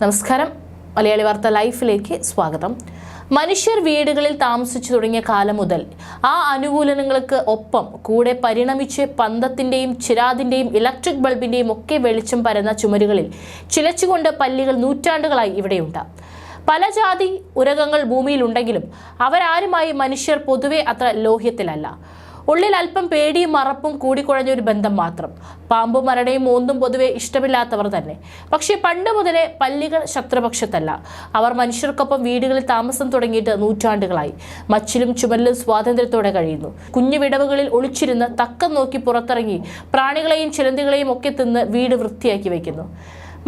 നമസ്കാരം. മലയാളി വാർത്ത ലൈഫിലേക്ക് സ്വാഗതം. മനുഷ്യർ വീടുകളിൽ താമസിച്ചു തുടങ്ങിയ കാലം മുതൽ ആ അനുകൂലനങ്ങൾക്ക് ഒപ്പം കൂടെ പരിണമിച്ച് പന്തത്തിന്റെയും ചിരാതിന്റെയും ഇലക്ട്രിക് ബൾബിന്റെയും ഒക്കെ വെളിച്ചം പരന്ന ചുമരുകളിൽ ചിലച്ചുകൊണ്ട് പല്ലികൾ നൂറ്റാണ്ടുകളായി ഇവിടെയുണ്ട്. പല ജാതി ഉരകങ്ങൾ ഭൂമിയിലുണ്ടെങ്കിലും അവരാരുമായി മനുഷ്യർ പൊതുവെ അത്ര ലോഹ്യത്തിലല്ല. ഉള്ളിൽ അല്പം പേടിയും മറപ്പും കൂടിക്കുഴഞ്ഞ ഒരു ബന്ധം മാത്രം. പാമ്പും മരണയും ഓന്തും പൊതുവെ ഇഷ്ടമില്ലാത്തവർ തന്നെ. പക്ഷേ പണ്ട് മുതലേ പല്ലികൾ ശത്രുപക്ഷത്തല്ല. അവർ മനുഷ്യർക്കൊപ്പം വീടുകളിൽ താമസം തുടങ്ങിയിട്ട് നൂറ്റാണ്ടുകളായി. മച്ചിലും ചുമലിലും സ്വാതന്ത്ര്യത്തോടെ കഴിയുന്നു. കുഞ്ഞു വിടവുകളിൽ ഒളിച്ചിരുന്ന് തക്കം നോക്കി പുറത്തിറങ്ങി പ്രാണികളെയും ചിലന്തികളെയും ഒക്കെ തിന്ന് വീട് വൃത്തിയാക്കി വയ്ക്കുന്നു.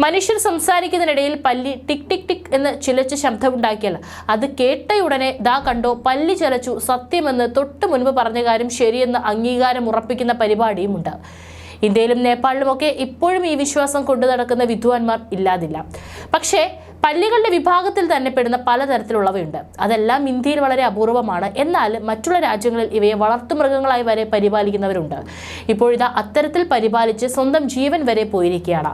മനുഷ്യർ സംസാരിക്കുന്നതിനിടയിൽ പല്ലി ടിക് ടിക് ടിക് എന്ന് ചിലച്ച് ശബ്ദമുണ്ടാക്കിയാൽ അത് കേട്ടയുടനെ ദാ കണ്ടോ പല്ലി ചിലച്ചു സത്യമെന്ന് തൊട്ടു മുൻപ് പറഞ്ഞ കാര്യം ശരിയെന്ന് അംഗീകാരം ഉറപ്പിക്കുന്ന പരിപാടിയുമുണ്ട്. ഇന്ത്യയിലും നേപ്പാളിലുമൊക്കെ ഇപ്പോഴും ഈ വിശ്വാസം കൊണ്ടു നടക്കുന്ന വിദ്വാൻമാർ ഇല്ലാതില്ല. പക്ഷേ പല്ലികളുടെ വിഭാഗത്തിൽ തന്നെ പെടുന്ന പലതരത്തിലുള്ളവയുണ്ട്. അതെല്ലാം ഇന്ത്യയിൽ വളരെ അപൂർവമാണ്. എന്നാൽ മറ്റുള്ള രാജ്യങ്ങളിൽ ഇവയെ വളർത്തുമൃഗങ്ങളായി വരെ പരിപാലിക്കുന്നവരുണ്ട്. ഇപ്പോഴിതാ അത്തരത്തിൽ പരിപാലിച്ച് സ്വന്തം ജീവൻ വരെ പോയിരിക്കുകയാണ്.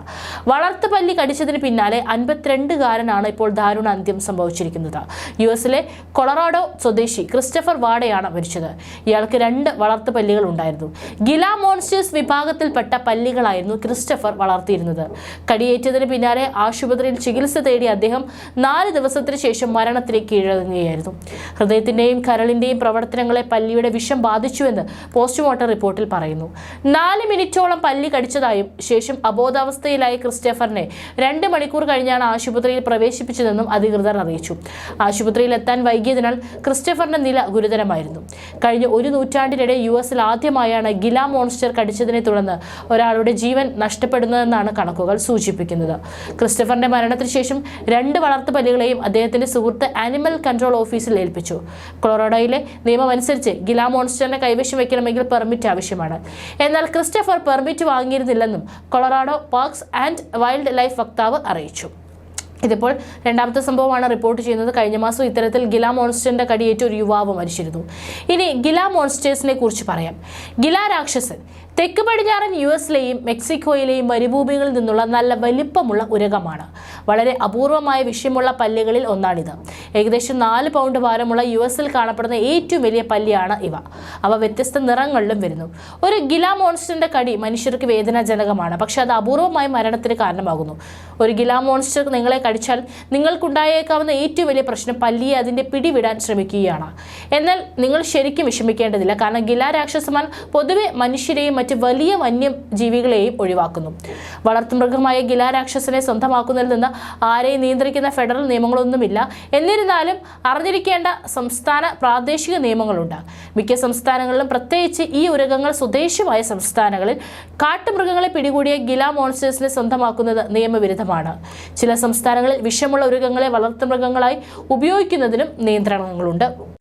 വളർത്തു പല്ലി കടിച്ചതിന് പിന്നാലെ അൻപത്തിരണ്ടുകാരനാണ് ഇപ്പോൾ ദാരുണ അന്ത്യം സംഭവിച്ചിരിക്കുന്നത്. യു എസിലെ കൊളറാഡോ സ്വദേശി ക്രിസ്റ്റഫർ വാഡയാണ് മരിച്ചത്. ഇയാൾക്ക് രണ്ട് വളർത്തു പല്ലികൾ ഉണ്ടായിരുന്നു. ഗില മോൺസ്റ്റേഴ്സ് വിഭാഗത്തിൽപ്പെട്ട പല്ലികളായിരുന്നു ക്രിസ്റ്റഫർ വളർത്തിയിരുന്നത്. കടിയേറ്റതിന് പിന്നാലെ ആശുപത്രിയിൽ ചികിത്സ തേടി അദ്ദേഹം നാല് ദിവസത്തിന് ശേഷം മരണത്തിലേക്ക് കീഴടങ്ങുകയായിരുന്നു ഹൃദയത്തിന്റെയും കരളിന്റെയും പ്രവർത്തനങ്ങളെ പല്ലിയുടെ വിഷം ബാധിച്ചുവെന്ന് പോസ്റ്റ്മോർട്ടം റിപ്പോർട്ടിൽ പറയുന്നു. നാല് മിനിറ്റോളം പല്ലി കടിച്ചതായും ശേഷം അബോധാവസ്ഥയിലായ ക്രിസ്റ്റഫറിനെ രണ്ട് മണിക്കൂർ കഴിഞ്ഞാണ് ആശുപത്രിയിൽ പ്രവേശിപ്പിച്ചതെന്നും അധികൃതർ അറിയിച്ചു. ആശുപത്രിയിൽ എത്താൻ വൈകിയതിനാൽ ക്രിസ്റ്റഫറിന്റെ നില ഗുരുതരമായിരുന്നു. കഴിഞ്ഞ ഒരു നൂറ്റാണ്ടിനിടെ യു എസിൽ ആദ്യമായാണ് ഗില മോൺസ്റ്റർ കടിച്ചതിനെ തുടർന്ന് ഒരാളുടെ ജീവൻ നഷ്ടപ്പെടുന്നതെന്നാണ് കണക്കുകൾ സൂചിപ്പിക്കുന്നത്. ക്രിസ്റ്റഫറിന്റെ മരണത്തിന് ശേഷം രണ്ട് വളർത്തു പല്ലുകളെയും അദ്ദേഹത്തിന്റെ സുഹൃത്ത് ആനിമൽ കൺട്രോൾ ഓഫീസിൽ ഏൽപ്പിച്ചു. കൊളറാഡോയിലെ നിയമമനുസരിച്ച് ഗില മോൺസ്റ്ററിനെ കൈവശം വയ്ക്കണമെങ്കിൽ പെർമിറ്റ് ആവശ്യമാണ്. എന്നാൽ ക്രിസ്റ്റഫർ പെർമിറ്റ് വാങ്ങിയിരുന്നില്ലെന്നും Colorado parks and wildlife വക്താവ് അറിയിച്ചു. ഇതിപ്പോൾ രണ്ടാമത്തെ സംഭവമാണ് റിപ്പോർട്ട് ചെയ്യുന്നത്. കഴിഞ്ഞ മാസം ഇത്തരത്തിൽ ഗില മോൺസ്റ്ററിന്റെ കടിയേറ്റ ഒരു യുവാവ് മരിച്ചിരുന്നു. ഇനി ഗില മോൺസ്റ്റേഴ്സിനെ കുറിച്ച് പറയാം. ഗില രാക്ഷസൻ തെക്ക് പടിഞ്ഞാറൻ യു എസിലെയും മെക്സിക്കോയിലെയും മരുഭൂമികളിൽ നിന്നുള്ള നല്ല വലിപ്പമുള്ള ഉരകമാണ്. വളരെ അപൂർവമായ വിഷയമുള്ള പല്ലുകളിൽ ഒന്നാണിത്. ഏകദേശം നാല് പൗണ്ട് ഭാരമുള്ള യു എസിൽ കാണപ്പെടുന്ന ഏറ്റവും വലിയ പല്ലിയാണ് ഇവ. അവ വ്യത്യസ്ത നിറങ്ങളിലും വരുന്നു. ഒരു ഗില മോൺസ്റ്ററിന്റെ കടി മനുഷ്യർക്ക് വേദനാജനകമാണ്. പക്ഷെ അത് അപൂർവമായ മരണത്തിന് കാരണമാകുന്നു. ഒരു ഗില മോൺസ്റ്റർ നിങ്ങളെ കടിച്ചാൽ നിങ്ങൾക്കുണ്ടായേക്കാവുന്ന ഏറ്റവും വലിയ പ്രശ്നം പല്ലിയെ അതിന്റെ പിടിവിടാൻ ശ്രമിക്കുകയാണ്. എന്നാൽ നിങ്ങൾ ശരിക്കും വിഷമിക്കേണ്ടതില്ല. കാരണം ഗില രാക്ഷസമാൻ പൊതുവെ മനുഷ്യരെയും മറ്റ് വലിയ വന്യജീവികളെയും ഒഴിവാക്കുന്നു. വളർത്തുമൃഗമായ ഗില രാക്ഷസനെ സ്വന്തമാക്കുന്നതിൽ നിന്ന് ആരെയും നിയന്ത്രിക്കുന്ന ഫെഡറൽ നിയമങ്ങളൊന്നുമില്ല. എന്നിരുന്നാലും അറിഞ്ഞിരിക്കേണ്ട സംസ്ഥാന പ്രാദേശിക നിയമങ്ങളുണ്ട്. മിക്ക സംസ്ഥാനങ്ങളിലും പ്രത്യേകിച്ച് ഈ ഉരകങ്ങൾ സ്വദേശമായ സംസ്ഥാനങ്ങളിൽ കാട്ടുമൃഗങ്ങളെ പിടികൂടിയ ഗില മോൺസ്റ്റേഴ്സിനെ സ്വന്തമാക്കുന്നത് നിയമവിരുദ്ധമാണ്. ചില സംസ്ഥാനങ്ങളിൽ വിഷമുള്ള ഉരകങ്ങളെ വളർത്തുമൃഗങ്ങളായി ഉപയോഗിക്കുന്നതിനും നിയന്ത്രണങ്ങളുണ്ട്.